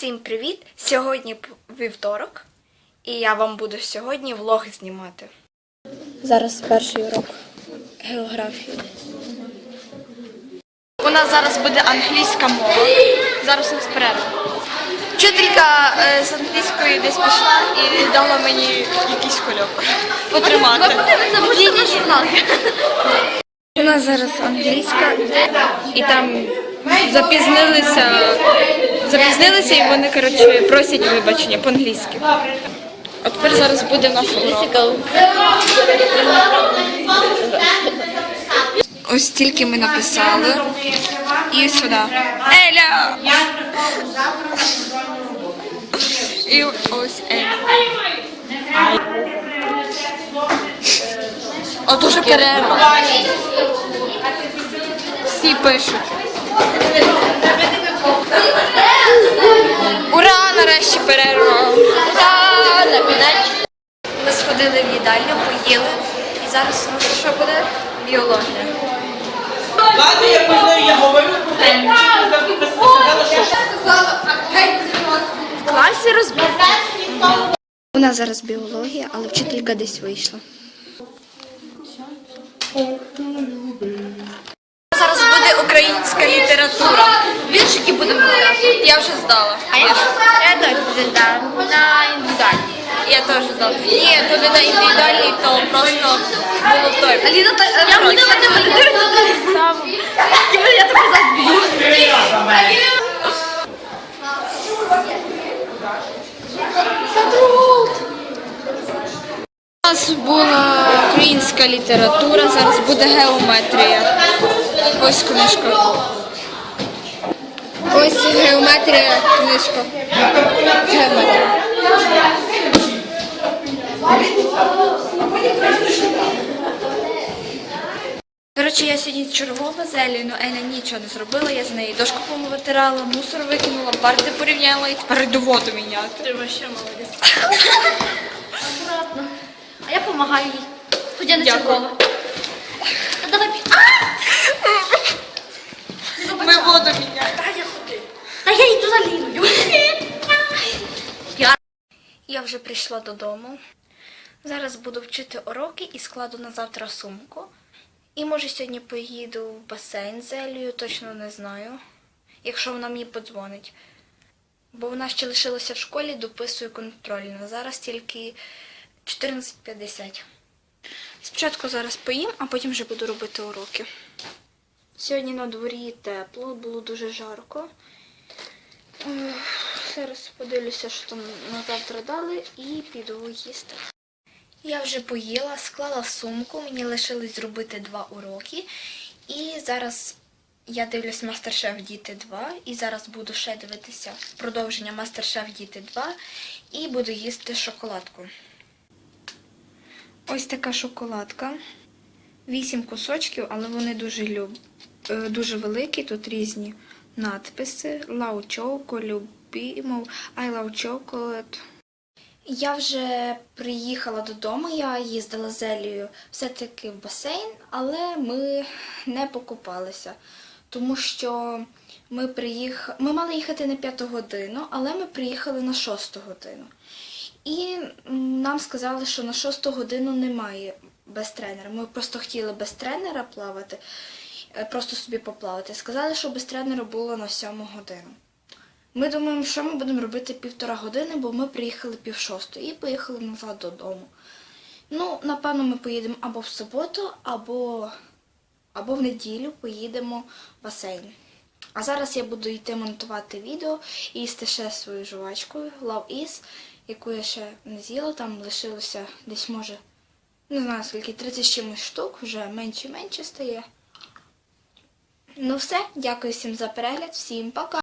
Всім привіт! Сьогодні вівторок, і я вам буду сьогодні влог знімати. Зараз перший урок географії. У нас зараз буде англійська мова. Зараз у нас перерва. Вчителька е, з англійської десь пішла і дала мені якийсь кульок потримати. У нас зараз англійська, і там запізнилися, запізнилися, і вони коротше просять вибачення по-англійськи. А тепер зараз буде в нас урок. Ось тільки ми написали. І сюди. Еля! І ось Еля. От уже перерва. Всі пишуть. Нарешті перерва! Ура! На кінець. Ми сходили в їдальню, поїли. І зараз у нас що буде? Біологія. Ладно, я познаю, я говорю. В класі розбив. У нас зараз біологія, але вчителька десь вийшла. Українська література. Віршики будемо гуляти. Я вже здала. А я, я теж вже здала. На індивідуальній. Я теж здала. Ні, то не на індивідуальній, то просто було в той. Аліна, я буду. Я тебе заб'ю. У нас була українська література, зараз буде геометрія. Ось книжка. Ось геометрія книжка. Геометрія. Коротше, я сьогодні Елею, але Еля нічого не зробила, я з нею дошку витирала, мусор викинула, парти порівняла і тепер йду воду міняти. Ти вообще молодець. Аккуратно. А я допомагаю їй. Ході на. А давай пі- А! Ми воду міняємо. Та я ходи. Та я. Я вже прийшла додому. Зараз буду вчити уроки і складу на завтра сумку. І може сьогодні поїду в басейн з Елею, точно не знаю, якщо вона мені подзвонить. Бо вона ще лишилася в школі, дописую контрольно. Зараз тільки 14.50. Спочатку зараз поїм, а потім вже буду робити уроки. Сьогодні на дворі тепло, було дуже жарко. Зараз подивлюся, що там на завтра дали, і піду їсти. Я вже поїла, склала сумку, мені лишилось зробити два уроки. І зараз я дивлюсь Мастер-Шеф Діти 2, і зараз буду ще дивитися продовження Мастер-Шеф Діти 2 і буду їсти шоколадку. Ось така шоколадка. Вісім кусочків, але вони дуже люб... е, дуже великі. Тут різні надписи. Love Choco, любимо, I love chocolate. Я вже приїхала додому, я їздила з Елією все-таки в басейн, але ми не покупалися, тому що ми приїхали. Ми мали їхати на п'яту годину, але ми приїхали на шосту годину. І нам сказали, що на шосту годину немає без тренера. Ми просто хотіли без тренера плавати, просто собі поплавати. Сказали, що без тренера було на сьому годину. Ми думаємо, що ми будемо робити півтора години, бо ми приїхали пів шостої і поїхали назад додому. Ну, напевно, ми поїдемо або в суботу, або, або в неділю поїдемо в басейн. А зараз я буду йти монтувати відео і їсти ще свою жувачку Love Is, яку я ще не з'їла, там лишилося десь може, не знаю скільки, 30 з чимось штук, вже менше-менше стає. Ну все, дякую всім за перегляд, всім пока!